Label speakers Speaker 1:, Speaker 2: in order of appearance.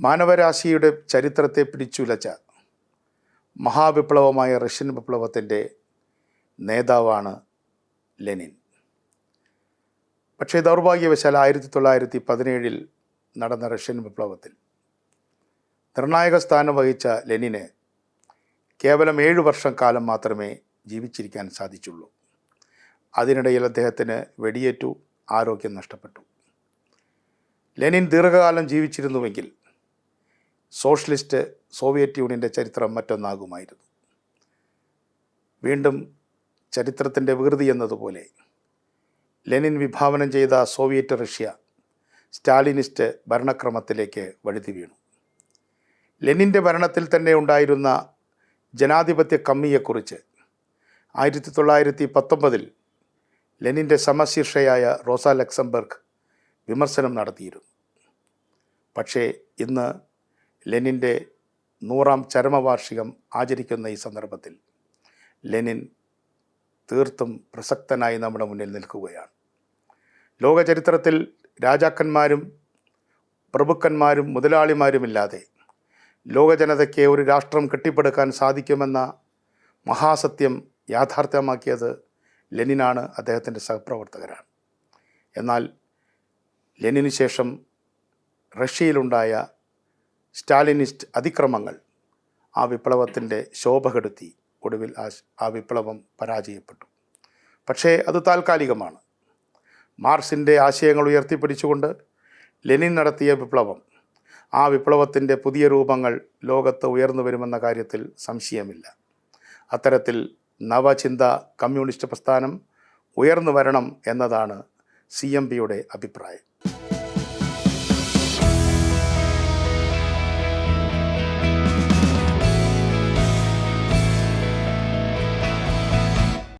Speaker 1: മാനവരാശിയുടെ ചരിത്രത്തെ പിടിച്ചുലച്ച മഹാവിപ്ലവമായ റഷ്യൻ വിപ്ലവത്തിന്റെ നേതാവാണ് ലെനിൻ. പക്ഷേ ദൗർഭാഗ്യവശാൽ ആയിരത്തി തൊള്ളായിരത്തി പതിനേഴിൽ നടന്ന റഷ്യൻ വിപ്ലവത്തിൽ നിർണായക സ്ഥാനം വഹിച്ച ലെനിന് കേവലം ഏഴു വർഷം കാലം മാത്രമേ ജീവിച്ചിരിക്കാൻ സാധിച്ചുള്ളൂ. അതിനിടയിൽ അദ്ദേഹത്തിന് വെടിയേറ്റു ആരോഗ്യം നഷ്ടപ്പെട്ടു. ലെനിൻ ദീർഘകാലം ജീവിച്ചിരുന്നുവെങ്കിൽ സോഷ്യലിസ്റ്റ് സോവിയറ്റ് യൂണിയന്റെ ചരിത്രം മറ്റൊന്നാകുമായിരുന്നു. വീണ്ടും ചരിത്രത്തിന്റെ വികൃതി എന്നതുപോലെ ലെനിൻ വിഭാവനം ചെയ്ത സോവിയറ്റ് റഷ്യ സ്റ്റാലിനിസ്റ്റ് ഭരണക്രമത്തിലേക്ക് വഴുതി വീണു. ലെനിന്റെ ഭരണത്തിൽ തന്നെ ഉണ്ടായിരുന്ന ജനാധിപത്യ കമ്മിയെക്കുറിച്ച് ആയിരത്തി തൊള്ളായിരത്തി പത്തൊമ്പതിൽ ലെനിന്റെ സമശീർഷയായ റോസ ലക്സംബർഗ് വിമർശനം നടത്തിയിരുന്നു. പക്ഷേ ഇന്ന് ലെനിന്റെ നൂറാം ചരമവാർഷികം ആചരിക്കുന്ന ഈ സന്ദർഭത്തിൽ ലെനിൻ തീർത്തും പ്രസക്തനായി നമ്മുടെ മുന്നിൽ നിൽക്കുകയാണ്. ലോകചരിത്രത്തിൽ രാജാക്കന്മാരും പ്രഭുക്കന്മാരും മുതലാളിമാരുമില്ലാതെ ലോകജനതയ്ക്ക് ഒരു രാഷ്ട്രം കെട്ടിപ്പടുക്കാൻ സാധിക്കുമെന്ന മഹാസത്യം യാഥാർത്ഥ്യമാക്കിയത് ലെനിനാണ് അദ്ദേഹത്തിന്റെ സഹപ്രവർത്തകരാണ്. എന്നാൽ ലെനിന് ശേഷം റഷ്യയിലുണ്ടായ സ്റ്റാലിനിസ്റ്റ് അതിക്രമങ്ങൾ ആ വിപ്ലവത്തിന്റെ ശോഭ കെടുത്തി ഒടുവിൽ ആ ആ വിപ്ലവം പരാജയപ്പെട്ടു. പക്ഷേ അത് താൽക്കാലികമാണ്. മാർസിന്റെ ആശയങ്ങൾ ഉയർത്തിപ്പിടിച്ചുകൊണ്ട് ലെനിൻ നടത്തിയ വിപ്ലവം ആ വിപ്ലവത്തിന്റെ പുതിയ രൂപങ്ങൾ ലോകത്ത് ഉയർന്നു വരുമെന്ന കാര്യത്തിൽ സംശയമില്ല. അത്തരത്തിൽ നവചിന്ത കമ്മ്യൂണിസ്റ്റ് പ്രസ്ഥാനം ഉയർന്നു വരണം എന്നതാണ് സി എം പിയുടെ അഭിപ്രായം.